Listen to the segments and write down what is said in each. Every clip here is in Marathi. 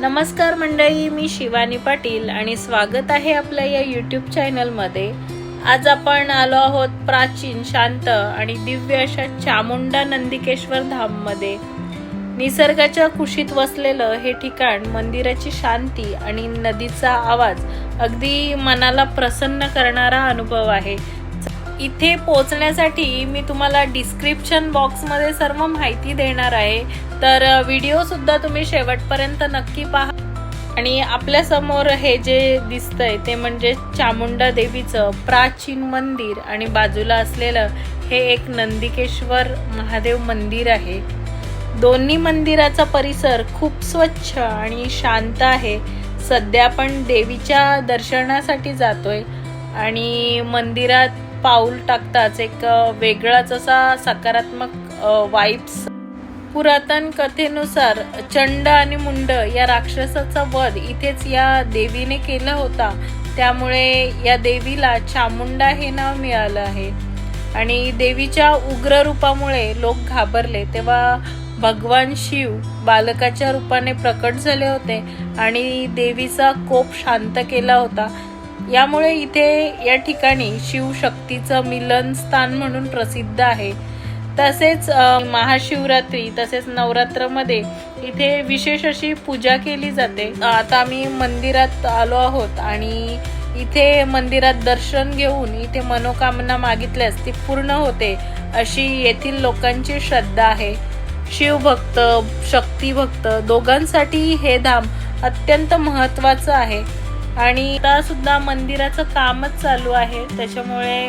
नमस्कार मंडळी मी शिवानी पाटील आणि स्वागत आहे आपल्या या यूट्यूब चॅनलमध्ये आज आपण आलो आहोत प्राचीन शांत आणि दिव्य अशा चामुंडा नंदिकेश्वर धाममध्ये. निसर्गाच्या कुशीत वसलेलं हे ठिकाण मंदिराची शांती आणि नदीचा आवाज अगदी मनाला प्रसन्न करणारा अनुभव आहे. इथे पोचण्यासाठी मी तुम्हाला डिस्क्रिप्शन बॉक्समध्ये सर्व माहिती देणार आहे. तर व्हिडिओसुद्धा तुम्ही शेवटपर्यंत नक्की पहा. आणि आपल्यासमोर हे जे दिसतंय ते म्हणजे चामुंडा देवीचं प्राचीन मंदिर आणि बाजूला असलेलं हे एक नंदिकेश्वर महादेव मंदिर आहे. दोन्ही मंदिराचा परिसर खूप स्वच्छ आणि शांत आहे. सध्या आपण देवीच्या दर्शनासाठी जातोय. आणि मंदिरात पाऊल टाकताच एक वेगळाच असा सकारात्मक वाईब्स पुरातन कथेनुसार चंड आणि मुंड या राक्षसाचा वध इथेच या देवीने केला होता. त्यामुळे या देवीला चामुंडा हे नाव मिळालं आहे. आणि देवीच्या उग्र रूपामुळे लोक घाबरले. तेव्हा भगवान शिव बालकाच्या रूपाने प्रकट झाले होते आणि देवीचा कोप शांत केला होता. यामुळे इथे या ठिकाणी शिवशक्तीचं मिलन स्थान म्हणून प्रसिद्ध आहे. तसेच महाशिवरात्री तसेच नवरात्रमध्ये इथे विशेष अशी पूजा केली जाते. आता आम्ही मंदिरात आलो आहोत आणि इथे मंदिरात दर्शन घेऊन इथे मनोकामना मागितल्यास ती पूर्ण होते अशी येथील लोकांची श्रद्धा आहे. शिवभक्त शक्तिभक्त दोघांसाठी हे धाम अत्यंत महत्त्वाचं आहे. आणि आता सुद्धा मंदिराचं कामच चालू आहे. त्याच्यामुळे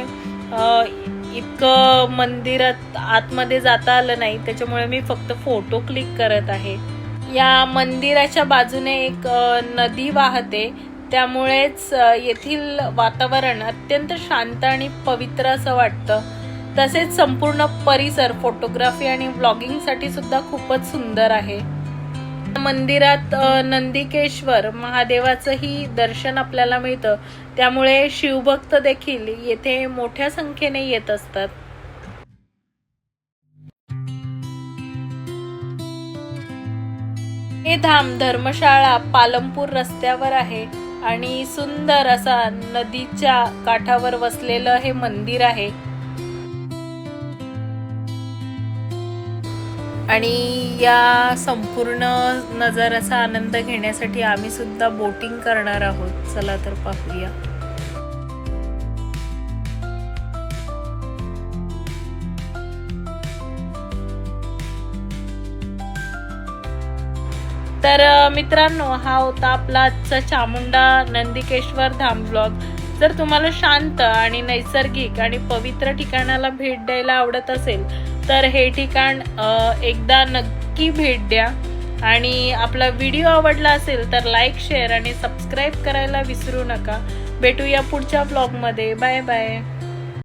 इतकं मंदिरात आतमध्ये जाता आलं नाही. त्याच्यामुळे मी फक्त फोटो क्लिक करत आहे. या मंदिराच्या बाजूने एक नदी वाहते. त्यामुळेच येथील वातावरण अत्यंत शांत आणि पवित्र असं वाटतं. तसेच संपूर्ण परिसर फोटोग्राफी आणि ब्लॉगिंगसाठी सुद्धा खूपच सुंदर आहे. मंदिरात नंदिकेश्वर महादेवाचंही दर्शन आपल्याला मिळतं. त्यामुळे शिवभक्त देखील येथे मोठ्या संख्येने येत असतात. हे धाम धर्मशाळा पालमपूर रस्त्यावर आहे आणि सुंदर असा नदीच्या काठावर वसलेलं हे मंदिर आहे. आणि या संपूर्ण नजाराचा आनंद घेण्यासाठी आम्ही सुद्धा बोटिंग करणार आहोत. चला तर पाहूया. तर मित्रांनो हा होता आपला आजचा चामुंडा नंदिकेश्वर धाम ब्लॉग जर तुम्हाला शांत आणि नैसर्गिक आणि पवित्र ठिकाणाला भेट द्यायला आवडत असेल तर हे ठिकाण एकदा नक्की भेट द्या. आणि आपला व्हिडिओ आवडला असेल तर लाईक शेअर आणि सबस्क्राईब करायला विसरू नका. भेटूया पुढच्या ब्लॉगमध्ये बाय बाय